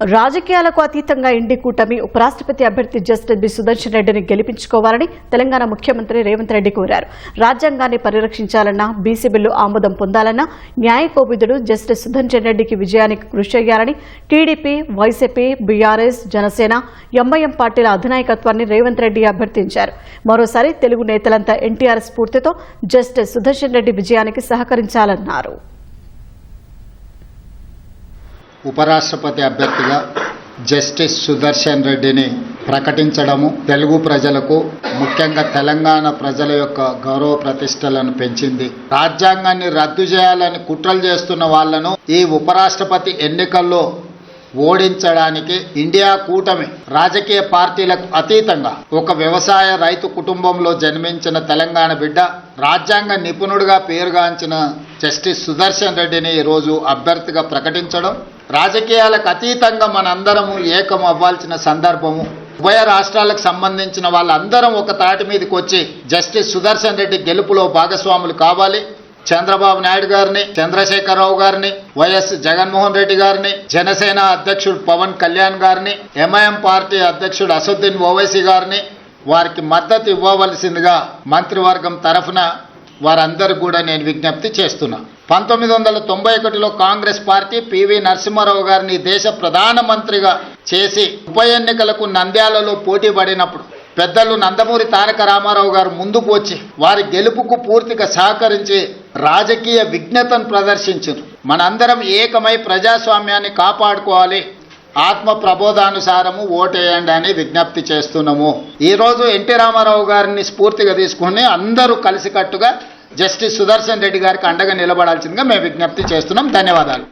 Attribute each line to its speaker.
Speaker 1: రాజకీయాలకు అతీతంగా ఇండి కూటమి ఉపరాష్ట్రపతి అభ్యర్థి జస్టిస్ బి సుదర్శన్ రెడ్డిని గెలిపించుకోవాలని తెలంగాణ ముఖ్యమంత్రి రేవంత్ రెడ్డి కోరారు. రాజ్యాంగాన్ని పరిరక్షించాలన్నా బీసీ బిల్లు ఆమోదం పొందాలన్నా న్యాయ కోవిదుడు జస్టిస్ సుదర్శన్ రెడ్డికి విజయానికి కృషి చేయాలని TDP YCP BRS Janasena MIM పార్టీల అధినాయకత్వాన్ని రేవంత్ రెడ్డి అభ్యర్థించారు. మరోసారి తెలుగు నేతలంతా ఎన్టీఆర్ స్ఫూర్తితో జస్టిస్ సుదర్శన్ రెడ్డి విజయానికి సహకరించాలన్నారు.
Speaker 2: ఉపరాష్ట్రపతి అభ్యర్థిగా జస్టిస్ సుదర్శన్ రెడ్డిని ప్రకటించడము తెలుగు ప్రజలకు ముఖ్యంగా తెలంగాణ ప్రజల యొక్క గౌరవ ప్రతిష్టలను పెంచింది. రాజ్యాంగాన్ని రద్దు చేయాలని కుట్రలు చేస్తున్న వాళ్ళను ఈ ఉపరాష్ట్రపతి ఎన్నికల్లో ఓడించడానికి ఇండియా కూటమి రాజకీయ పార్టీలకు అతీతంగా ఒక వ్యవసాయ రైతు కుటుంబంలో జన్మించిన తెలంగాణ బిడ్డ రాజ్యాంగ నిపుణుడిగా పేరుగాంచిన జస్టిస్ సుదర్శన్ రెడ్డిని ఈరోజు అభ్యర్థిగా ప్రకటించడం రాజకీయాలకు అతీతంగా మనందరము ఏకం అవ్వాల్సిన సందర్భము. ఉభయ రాష్ట్రాలకు సంబంధించిన వాళ్ళందరం ఒక తాటి మీదకి వచ్చి జస్టిస్ సుదర్శన్ రెడ్డి గెలుపులో భాగస్వాములు కావాలి. చంద్రబాబు నాయుడు గారిని చంద్రశేఖరరావు గారిని వైఎస్ జగన్మోహన్ రెడ్డి గారిని జనసేన అధ్యక్షుడు పవన్ కళ్యాణ్ గారిని ఎంఐఎం పార్టీ అధ్యక్షుడు అసదుద్దీన్ ఓవైసీ గారిని వారికి మద్దతు ఇవ్వవలసిందిగా మంత్రివర్గం తరఫున వారందరూ కూడా నేను విజ్ఞప్తి చేస్తున్నా. పంతొమ్మిది వందల తొంభై ఒకటిలో కాంగ్రెస్ పార్టీ పివి నరసింహారావు గారిని దేశ ప్రధానమంత్రిగా చేసి ఉప ఎన్నికలకు నంద్యాలలో పోటీ పడినప్పుడు పెద్దలు నందమూరి తారక రామారావు గారు ముందుకు వచ్చి వారి గెలుపుకు పూర్తిగా సహకరించి రాజకీయ విజ్ఞతను ప్రదర్శించారు. మనందరం ఏకమై ప్రజాస్వామ్యాన్ని కాపాడుకోవాలి. ఆత్మ ప్రబోధానుసారము ఓటేయండి అని విజ్ఞప్తి చేస్తున్నాము. ఈరోజు ఎన్టీ రామారావు గారిని స్ఫూర్తిగా తీసుకుని అందరూ కలిసికట్టుగా జస్టిస్ సుదర్శన్ రెడ్డి గారికి అండగా నిలబడాల్సిందిగా మేము విజ్ఞప్తి చేస్తున్నాం. ధన్యవాదాలు.